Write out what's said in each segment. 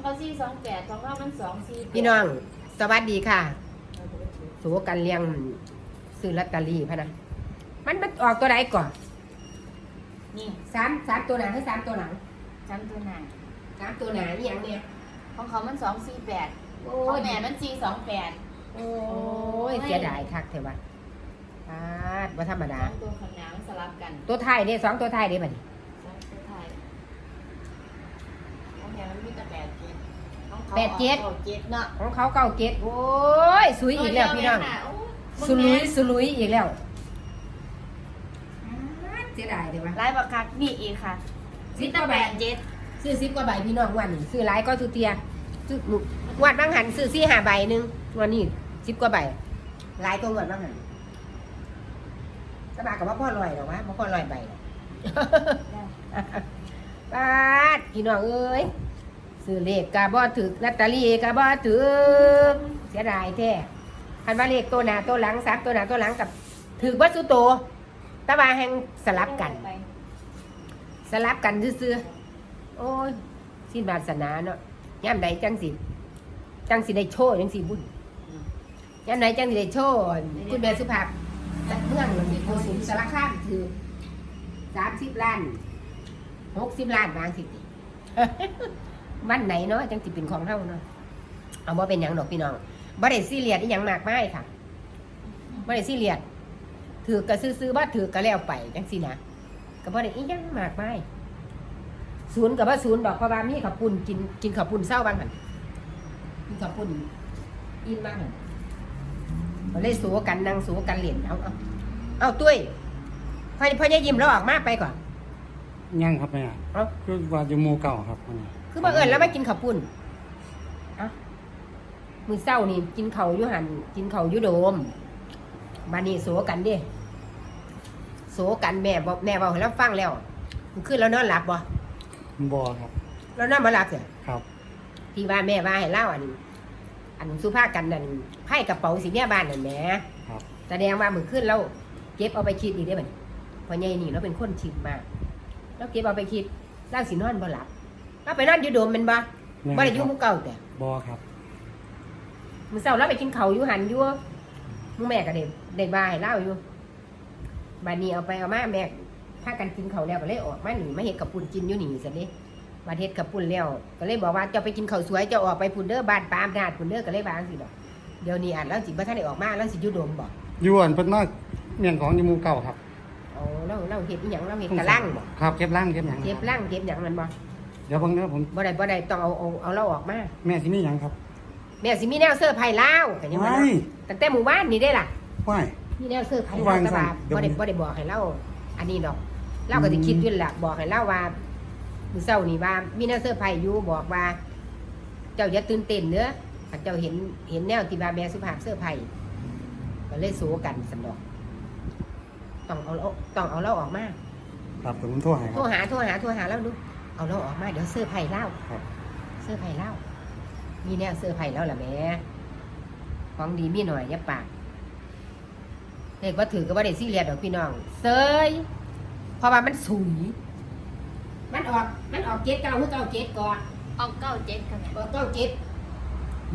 มันก็สี่สองแปดของเรามันสองสี่พี่น้อง สวัสดีค่ะ สูกันเลี้ยงซื้อลอตเตอรี่พะนะมันมันออกตัวไหนก่อนนี่สามสามตัวหนังหรือสามตัวหนังชั้นตัวหนาสามตัวหนังอหย่างเนี่ยของเขามันสองสี่แปดโอ้ของยแม่มันสี่สองแปดโอ้ยเสียดายคักเถอะวะปาดว่าธรรมสดา องตัวข้างหน้ามันสลับกันตัวท้ายเนี่ยสองตัวท้ายเด้บัดนี้ สองตัวไทยของแม่มันมีแต่แปดเจ็ดของขา แปดเจ็ด อาเจ็ดเนาะของเขาเก้าเกตโอ้ยสุยอีกแล้วพี่น้องสุลุยสุลุยอีกแล้วปาดเสียดายเถอะวะลายบักคักนี่อีกค่ะสิมีบกแต่ว่าใบแปดเจ็ดซื้อสิบกว่าใบพี่น้องวันนี้ซื้อหลายก็สุเตียซื้อหนุกงวดบางหันซื้อสี่ห้าใบหนึ่งวันนี้สิบกว่าใบหลายก็งวดบางหันสบายกับว่าพ่อลอยหรอวะว่าพ่อลอยใบหรอกปาดพี่น้องเอ้ย ซื้อเลขกาบอถึกลอตเตอรี่กาบอถึกเสียดายแท้คันว่าเลขตัวหน้าตัวหลังซักตัวหน้าตัวหลังกับถือวัตสุโตแตะวาแห่งสลับกัน สลับกันซื่อๆโอ้ยสิ้นบาสนาเนาะย่ำใดจังสิจังสิได้โชว์จังสิบุญย่ำใดจังสิได้โชว์คุณแม่สุภาพจากเมืองนี่โกสุมสารคามถือสามสิบล้านหกสิบล้านบางสิติ วันไหนเนาะจังสิเป็นของเท่าเนาะเอาบ่เป็นหยังดอกพี่น้องบ่ได้ซีเรียสอีหยังมากมายค่ะบ่ได้ซีเรียสถือกระซื้อๆบ่ถือกระแล้วไปจังสินะก็บ่ได้อีหยังมากมายศูนย์กับว่าศูนย์ดอกเพราะว่ามีขับปุ่นกินกินขับปุ่นเศร้าบ้างหันกินขับปุ่นอินบ้างหันก็เลยสูกันนั่งสูกันเหรียญเอาเอาเอาตุ้ยพอพอยายยิ้มเราออกมาไปก่อนยังครับแม่เอ้าคือว่าอยู่หมู่เก่าครับอันนี้ คือบังเอิญแล้วมากินข้าวปุ้นเอะมือเศร้านี่ กินเขาวอยุหันกินเขาวอยุโดมบานี่โสกันเดิโสกันแม่บอกแม่บอกให้เราฟังแล้วมันขึ้นแล้วนอนหลับบ่บอครับ เรานอนมาหลับเสียครับที่ว่าแม่ว่าให้เล่าอัน อันสุภาพกันนั่นไพ่กระเป๋าสีเนี่ยบ้านนั่นแหมครับ แสดงว่ามือขึ้นเราเก็บเอาไปคิดอีกได้ไหมเพราะไงนี่เราเป็นคนคิดมากเราเก็บเอาไปคิดร่างสีนอนบ่หลับ เราไปนอนอยู่โดมแมันบ่แม่บ่ได้อยู่หมู่เก่าแต่บอครับ มื้อเช้าเราไปกินเขาวอยู่หันอยู่มึงแม่ก็ได้ได้บายเล่าอยู่บานนี้เอาไปเอามาแม่พากันกินเขาวแล้วก็เลยออกมาหนีมาเฮ็ดกับปุ่นกินอยู่นี่สิเด้มาเฮ็ดกับปุ่นแล้วก็เลยบอกว่าเจะไปกินข้าวสวยเจะออกไปปุ่นเด้อบ้านปามนาดปุ่นเด้อก็เลยบาจังสิดอกเดี๋ยวนี้อ่านแล้วสิบ่ทันได้ออกมาแล้วสิอยู่โดมบ่อยู่อันเพิ่นมาเมียนของอยู่หมู่เก่าครับโอ้เราเราเฮ็ดอีหยังเราเฮ็ดกะลังบ่ ครับเก็บล่างเก็บหยังเก็บลังเก็บหยังมันบ่เดี๋ยวเพิ่งเดี๋ยวผมบ่ได้บ่ได้ต้องเอาเอาเอาเราออกมา แม่สิมีหยังครับ แม่สิมีแนวเสื้อร์ไผ่ลาวก็ยังว่าว้ายตั้งแต่หมู่บ้านนี่ได้ล่ะ ว้าย มีแนวเสื้อร์ไผ่วาลาวงแต่สั่ว่านเดี๋ยวบ่ได้ผมบ่ได้บอกให้เราอันนี้ดอกเราก็สิคิดอยู่ล่ะบอกให้เราว่ามื้อเช้านี่ว่า มีแนวเสื้อร์ไผ่อยู่บอกว่า เจ้าอย่าตื่นเต้นเด้อถ้าเจ้าเห็นเห็นแนวที่ว่าแม่สุภาพเสื้อร์ไผ่ก็เลยสู้กันสันดอก ต้องเอาเราต้องเอาเราออกมา ครับเดี๋ยวผมโทรให้คโทรรับหาโทรหาโทรหาแล้วดู เอาเราออกมาเดี๋ยวเสื้อร์ไผ่เล่าครับเสื้อร์ไผ่เล่า มีแนวเสื้อร์ไผ่แล้วล่ะแหม่ของดีมีหน่อยอย่าปากเด็กว่าถือก็ว่าได้ซีเรียสดอกพี่น้องเซยเพราะว่ามันสุยมันออกมันออกเจ็ดเก้าหรือเก้าเจ็ดก่อนเอาเก้าเจ็ดค่ะแม่ก็เก้าเจ็ด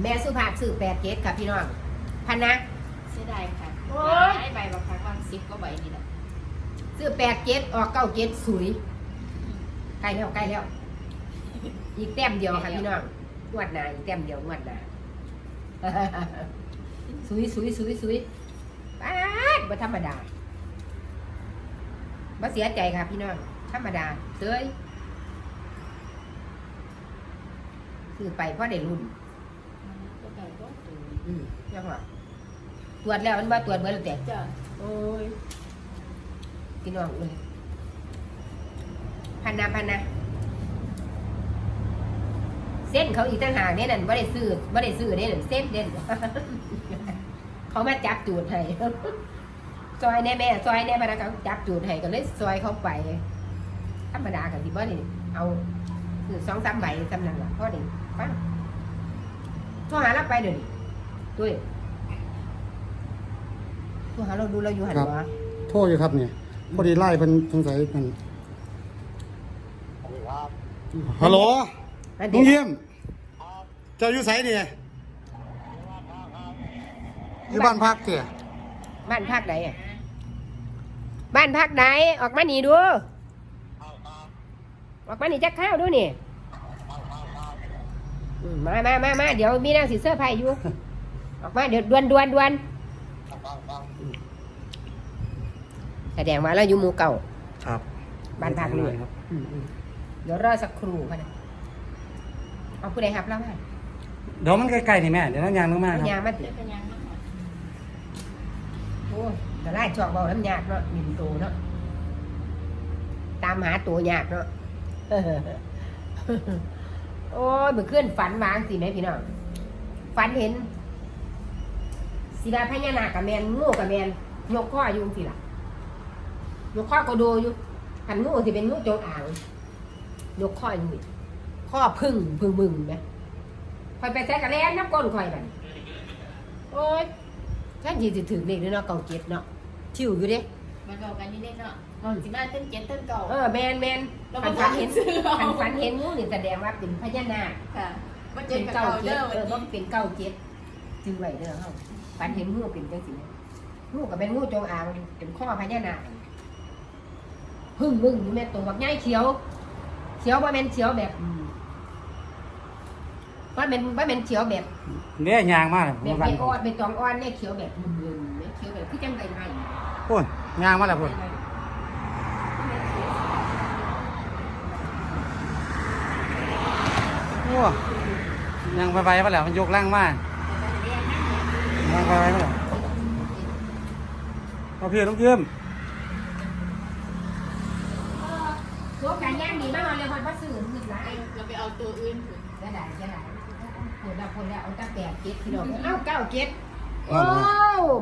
แม่สุภาพซื้อแปดเจ็ดค่ะพี่น้องพันนะเสียดายค่ะโอ๊ยไอ้ใบบักคักวางสิบก็ใบนี่แหละซื้อแปดเจ็ดออกเก้าเจ็ดสุยใก ล้แล้วใกล้แล้ว อีกแต้มเดียวค่ะพี่น้องงวดหน้าอีกแต้มเดียวงวดหน้าสุยสุยสุยสุยป๊าดบ่ธรรมดาบ่เสียใจค่ะพี่น้องธรรมดาเซยซื้อไปเพราะได้รุ่นก็ไก่ก็ตื่นอืมยังหรอตรวจแล้วมันบ่ตรวจเบิ่แล้วแต่จ้ะโอ้ยพี่น้องเลย พันนาพันนาเส้นเขาอีกต่างหากเนี่ยนั่นบ่ได้ซื้อบ่ได้ซื้อเนี่ยนั่นเส้นเด่นเขามาจับจูดให้ซอยแน่แม่ซอยแน่มานะเขาจับจูดให้ก็เลยซอยเขาไปธรรมดากันที่บ่ได้เอาคือสองสามใบสำนักละพ่อเด็กฟังโทรหาเราไปเดี๋ยวนี้ด้วยโทรหาเราดูเราอยู่หันวะโทรอยู่ครับเนี่ยพอดีไล่เพิ่นสงสัยมัน ฮัลโหลนั่นลุงเด็กเยี่ยมเอาเจ้าอยู่ไสนี่อยู่บ้านพักเถี่ยบ้านพักไหนอะบ้านพักไหนออกมาหนีดู ออกมาหนีจักข้าวดูนี่อืมมามามามาเดี๋ยวมีนางสีเสื้อร์ไผ่อยู่ ออกมาเดี๋ยวดวนดวนดวนอืมแสดงว่าเราอยู่หมู่เก่า ครับ บ้านพักนี่ครับอืมอืม เดี๋ยวรอสักครู่ค่ะนะเอาผู้ใดครับแล้วมาเดี๋ยวมันใกล้ๆนี่แม่ เดี๋ยวน้ำยางลงมาครับยางมาติเดี๋ยวเป็นยังไงก่อนโอ้ยแต่ไล่จอกเบาน้ำยากเนาะมินโตเนาะตามหาตัวยากเนาะโอ้ยเมื่อคืนฝันวางสิแม่พี่น้องฝันเห็นสีดาพญานาคกับแมนงูกับแมนยกข้ออยู่สิล่ะยกข้อก็ดูอยู่หันงูที่เป็นงูจงอาง ยกข้ออยู่นี่ข้อพึ่งพึ่งบึงนะคอยไปแซกกระแลนน้ำก้นคอยบัดนโอ้ยท่านยีสิถึงเลขด้วยเนาะเก่าเจ็ดเนาะชิวอยู่เด้มาเก่ากันนี่เด้เนาะอืมสิมาเต้นเจ็ดเต้นเก่าเออแมนแมนเราหัก็นฝัฝันนเห็เห็นนเสื้อหันฝันเห็นงูนี่แสดงว่าเป็นพญานาคค่ะมาเจ็เป็ดนกับเก้าเก่าเจ็เด้ดอเอวันอนี้ต้องเป็นเก้าเจ็ดจึงไหวเด้อเฮาฝันเห็นงูเป็นจังซี่งูก็เป็นงูจงอางเป็นข้อพญานาคพึ่งมึงนี่แม่ตัวบักใหญ่เขียว เขียวว่าเป็นเขียวแบบอืมว่าเป็นว่าเป็นเขียวแบบเนี่ยยางมากเลยแบบไม่อ่อนเป็นตองอ่อนเนี่ยเขียวแบบมึนๆเนี่ยเขียวแบบคือจังไดไม้พุ่นยางมาแล้วพุ่นโอ้ยางไปไปมาแล้วมันยกล่างมากยางไปไปมาแล้วเอาเพียรต้องเยี่ยม โซ่การย่างดีมากเลยคนว่าสื่อหนึ่งหลาย เรา ไปเอาตัวอื่นถึงจะได้จะได้คนละคนละเอาตั้งแปดเจ็ดพี่น้องเอ้าเก้าเจ็ดโอ้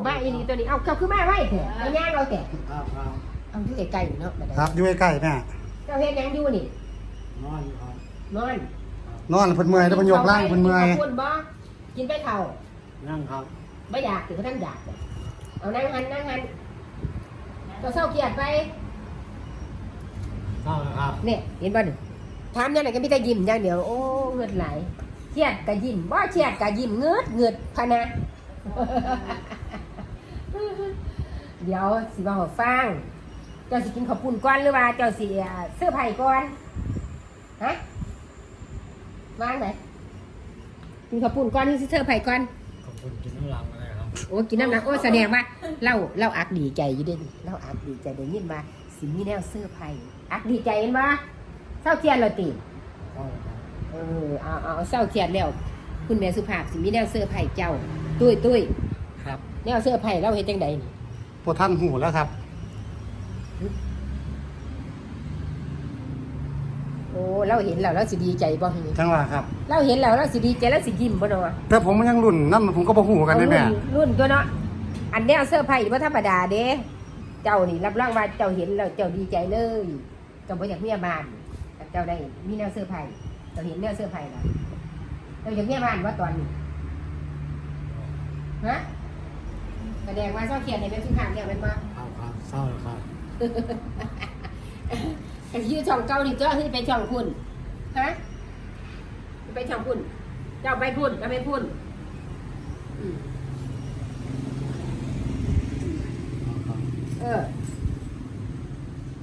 มาอีนี่ตัวนี้เอาเขาคือมาไว้เถอะเอาย่างเราแต่ครับครับเอาที่ไกลๆอยู่เนาะมาได้ครับอยู่ใกล้ๆแม่เจ้าเฮ็ดหยังอยู่นี่นอนอยู่ครับนอนนอนเพิ่นเมื่อยแล้วเพิ่นยกล่างเพิ่นเมื่อยกินข้าวปุ้นบ่กินไปเท่านั่งครับไม่อยากถึงท่านอยากเลยเอานั่งหันนั่งหันก็เศร้าเกลียดไปเข้าครับเนี่ยเห็นบ่หนึ่ง ถามยังไงก็มีแต่ยิ้มอย่างเดียวโอ้เงือดไหลเครียดก็ยิ้มบ่เครียดก็ยิ้มเงือดเงือดพะนะเดี๋ยวสิบอกให้ฟัง เจ้าสิกินข้าวปุ้นก่อนหรือว่าเจ้าสิอ่าเสื้อไผ่ก่อนฮะวางไหนกินข้าวปุ้นก่อนหรือสิเสื้อไผ่ก่อนขอบคุณกินน้ำลังมาเลยครับโอ้กินน้ำหนักโอ้แสดงว่าเราเราอักดีใจอยู่เด่นเราอักดีใจเดี๋ยวยินมาสิมีแนวเสื้อไผ่อักดีใจเห็นว่า เศร้าเทียนเราตีเข้าครับเออเอาเอาเอาเศร้าเทียนแล้ว คุณแม่สุภาพสิมีแนวเสื้อไผ่เจ้า ตุ้ยตุ้ยครับแนวเสื้อไผ่เราเฮ็ดจังใดนี่พวกท่านหูแล้วครับ โอ้เราเห็นแล้วเราสิดีใจบ่ฮึจังหวะครับ เราเห็นแล้วเราสิดีใจแล้วสิยิ้มบ่เนาะแต่ผมยังรุ่นนั่นผมก็บ่หูกันได้แม่รุ่นรุ่นตัวเนาะอันแนวเสื้อไผ่บ่ธรรมดาเด้เจ้านี่รับรองว่าเจ้าเห็นแล้วเจ้าดีใจเลยเจ้าบ่อยากเมียบ้านแต่ เจ้าได้มีแนวเสื้อไผ่เจ้าเห็นแนวเสื้อไผ่แล้วเจ้าอยากเมียบ้านว่าตอนนี้ฮะแสดงว่าเจ้าเขียนในเป็นสุภาพเนี่ยเป็นว่าครับครับเศร้าเลยครับไอ้ที่ช่องเก่านี่เจ้าที่ไปช่องคุณฮะไปช่องคุณเจ้าไปพุ่นก็ไปพุ่นอืมครับเออ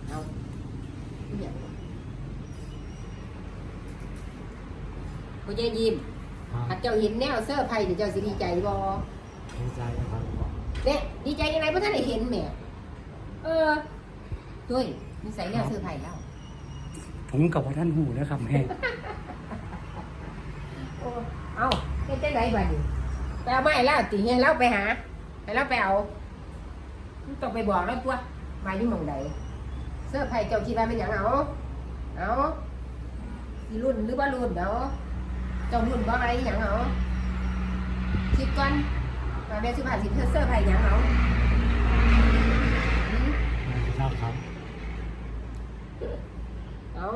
เอาเนี่ย เขาจะยิ้มครับถ้าเจ้าเห็นแนวเสื้อไผ่เดี๋ยวเจ้าสิดีใจบ่ดีใจนะครับเนี่ยดีใจยังไงเพราะท่านได้เห็นแหม่เออด้วยนิสัยแนวเสื้อไผ่แล้วผมกับว่าท่านหูแล้วครับแม่โอ้เอาเฮ็ดจังไดบัดนี้ไปเอาไม้แล้วติให้เราไปหาให้เราไปเอาต้องไปบอกแล้วตัวมาอยู่หม่องใดเสื้อไผ่เจ้าคิดว่าเป็นหยังเอาเอาสิรุ่นหรือบ่รุ่นเนาะ เจ้ารุ่นบ่อะไรหยังเอาคิดก่อนมาแม่สิพาสิเสื้อไผ่หยังเอาอืมครับครับเอา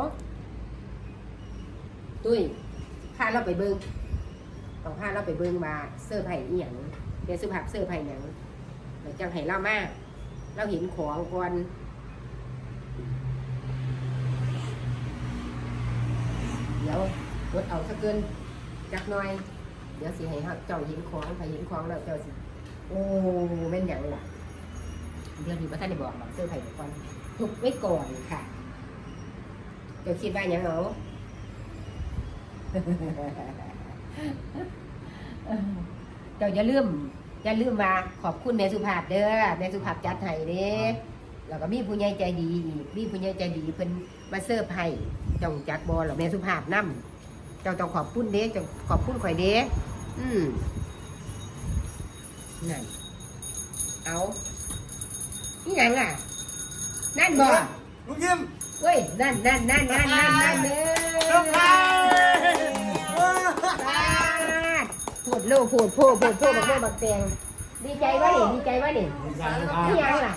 ตุ้ยพาเราไปเบิ้งต้องพาเราไปเบิ้งมาเสื้อไผ่อีหยังเดี๋ยวสุภาพเสื้อไผ่หยังเดี๋ยวจังให้เรามาเราเห็นของก่อนเดี๋ยวรถเอาซะเกินใจจักหน่อย เดี๋ยวสิให้เฮาเจ้าเห็นของถ้าเห็นของแล้วเจ้าสิ โอ้แม่นหยังล่ะเดี๋ยวนี้บ่ทันได้บอกหรอกเสื้อไผ่ก่อนทุกไว้ก่อนค่ะ เจ้าคิดว่าหยังเอาเจ้าอย่าลืมอย่าลืมว่าขอบคุณแม่สุภาพเด้อแม่สุภาพจัดให้เด้แล้วก็มีผู้ใหญ่ใจดีอีกมีผู้ใหญ่ใจดีเพิ่นมาเสิร์ฟให้เจ้าจักบอหรอแม่สุภาพนํ เจ้าต้องขอบคุณเด้เจ้าขอบคุณข่อยเด้อืมนั่นเอานี่ยังอะนั่นบ่ลุงยิ้มเว้ยนั่นนั่นนั่นนั่นนั่นนั่นเด้เจ้าค่ะปาดพูดโลพูดโพดพูดโพดบักโม่บักแตงดีใจวะนี่ดีใจวะนี่ดีใจนะครับนี่ยังล่ะ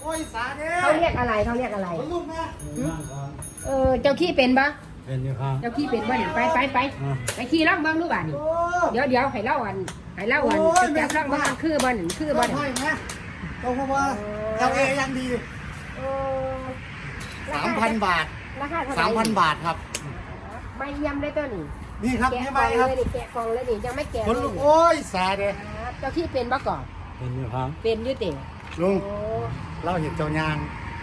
โอ้ยสาเนี่ยเขาเรียกอะไรเขาเรียกอะไรคนลุกนะดีมากครับเออเจ้าขี้เป็นปะ เป็นอยู่ครับ เจ้าขี้เป็นปะนี่ไปไปไปอะ ไปขี้ล่องเบิ้งดูบ้านี่โอ้เดี๋ยวเดี๋ยวให้เล่าอันให้เล่าอันโอ้ยจะจับล่องเบิ้งมันคือบ่นคือบ่บ้านนห้อยไหมตรงเข้ามาเจ้าเอยังดีเออสามพันบาทราคาเท่าไหร่สามพันบาทครับไม่ยำได้ตัวนี่นี่ครับแกะนี่กไหมล่องครับเลยนี่แกะกล่องเลยนี่ยังไม่แกะคนเลยลุกนี่โอ้ยสาเนี่ยครับเจ้าขี้เป็นปะก่อนเป็นอยู่ครับเป็นอยุติลุงโอ้เราเห็นเจ้ายาง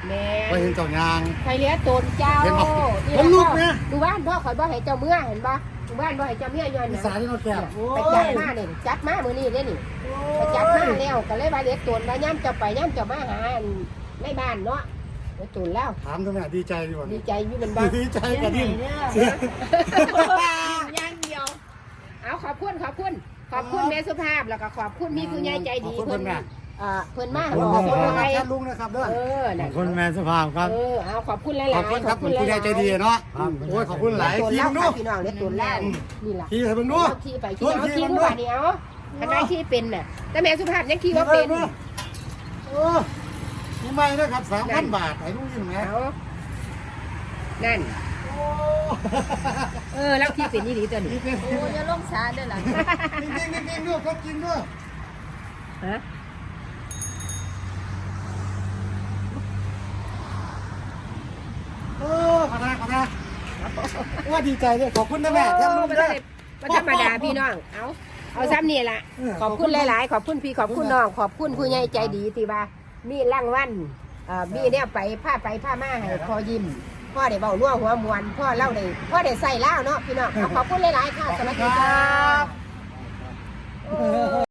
แม่เราเห็นเจ้ายาง ใครเลี้ยโตนเจ้าเห็นบ่นี่ผมลุกนะ ดูบ้านพ่อข่อยบ่ให้เจ้าเมื่อเห็นบ่ดูบ้านบ่ให้เจ้าเมื่อย้อนหอียังสานที่เราแก่โอ้ไปยจัดมาเนี่ยจัดมามื้อนี้เด้นี่ไปจัดมาแล้วก็เลยว่าเลี้ยโตนว่าย่ํเจ้าไปย่ํเจ้ามาหาอันในบ้านเนาะเลี้ยโตนแล้ว ถามทำไมดีใจดีกว่าดีใจอยู่มันบ่ดีใจกับดิ้นย่างเดียว เอาขอบคุณขอบคุณขอบคุณแม่สุภาพแล้วก็ขอบคุณมีผู้ใหญ่ใจดีขอบคุณแม่เอ่อเพิ่นมาขอบขอบคุคุณณอะไรแค่ลุงนะครับเด้อเออขอนั่บนคุณแม่สุภาพครับ เออเอาขอบคุณหลายๆขอบคุณครับคุณผู้ใหญ่ใจดีเนาะครับโอ้ยขอบคุณหลายตัวทีเล่ามดูพี่น้องเล็กตัวแล้วนี่ล่ะขี่ให้เบิ่งดูเอาขี่ไปขี่เอาขี่ดูบาดเดียวคันได้ขี่เป็นน่ะแต่แม่สุภาพยังขี่ว่าเป็นโอ้นี่ไม่นะครับสามพันบาทไอ้ลุงยิ้มนะเอานั่นโอ้เออแล้วขี่เป็นนี่ดีตัวนี้นี่เป็นโอ้ยอย่าลงสาเด้อล่ะจริงจริงจริงด้วยก็จริงด้วยฮะ โอ้ขอโทษขอโทษ ว่าดีใจเลยขอบคุณนะแม่แทนลุงไม่ด้ได้วยไม่ธรรมดาพี่น้อง เอาเอาซ้ำนี่ล่ะเออขอบคุณหลาย ๆ ขอบคุณพี่ขอบคุณน้อง ขอบคุณผู้ใหญ่ใจดีที่ว่ามีรางวัลเอ่อมีเนี่ยไปผ้าไปผ้ามาให้พอยิ้มพ่อได้เบาล่วหัวมวนพ่อเล่าได้พ่อได้ใส่เล่าเนาะพี่น้องเอาขอบคุณหลาย ๆ ค่ะสวัสดีค่ะ